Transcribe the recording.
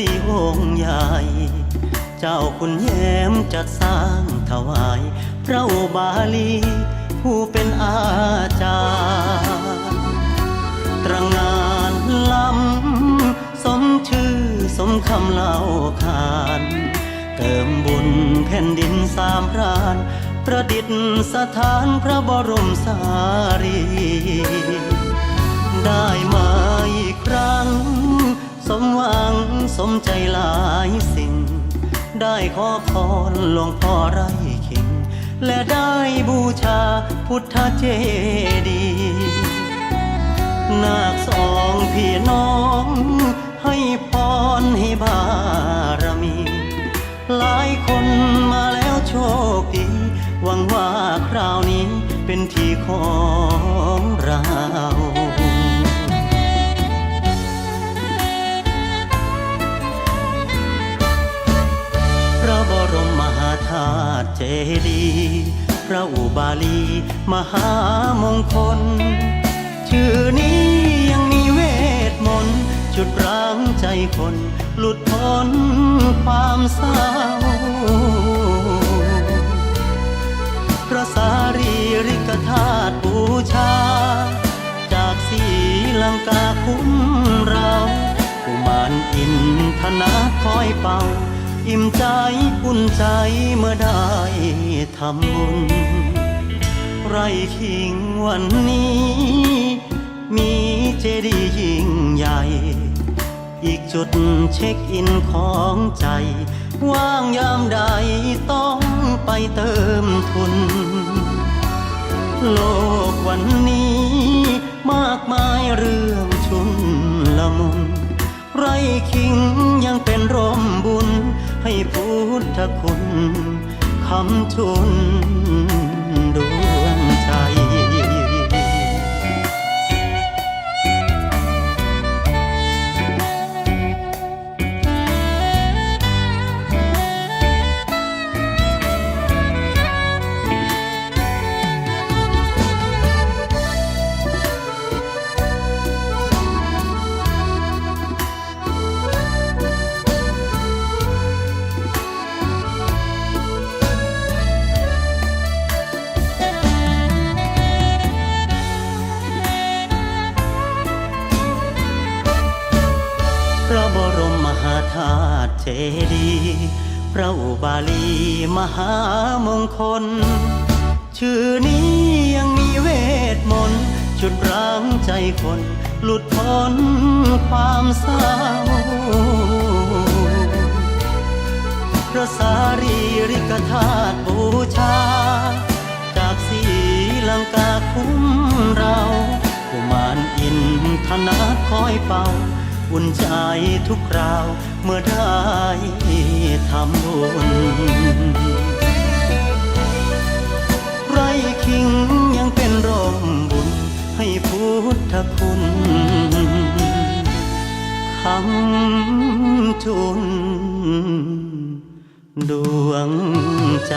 ดีย์องค์ใหญ่ เจ้าคุณแย้มจัดสร้างถวาย พระอุบาลี ผู้เป็นอาจารย์ตรงานล้ำสมชื่อสมคำเล่าขานเติมบุญแผ่นดินสามพรานประดิษฐ์สถานพระบรมสารี ได้มาอีกครั้ง สมวัง สมใจหลายสิ่ง ได้ขอพรหลวงพ่อไร่ขิง และได้บูชาพุทธเจดีย์นาคสองพี่น้อง ให้พรให้บารมี หลายคนมาแล้วโชคดี หวังว่าคราวนี้เป็นที่ของเรา เจดีย์พระอุบาลีมหามงคล ชื่อนี้ยังมีเวทมนต์จุดร้างใจคน หลุดพ้นความเศร้าพระสารีริกธาตุบูชา จากสีลังกาคุ้มเรากุมารอินทนาคอยเป่า อิ่มใจอุ่นใจเมื่อได้ทำบุญ ไรขิงวันนี้ มีเจดีย์ยิ่งใหญ่ อีกจุดเช็คอินของใจ ว่างยามใดต้องไปเติมทุน โลกวันนี้ มากมายเรื่องชุนละมุน ไรคิงยังเป็นร่ม ทธคุณคำชุน หาธาตุเจดีย์พระอุบาลีมหามงคล ชื่อนี้ยังมีเวทมนต์จุดร้างใจคน หลุดพ้นความเศร้าพระสารีริกธาตุบูชา จากสีลังกาคุ้มเรากุมารอินทนาคอยเป่า อุ่นใจทุกคราวเมื่อได้ทำบุญไรคิงยังเป็นร่มบุญให้พุทธคุณคำจุนดวงใจ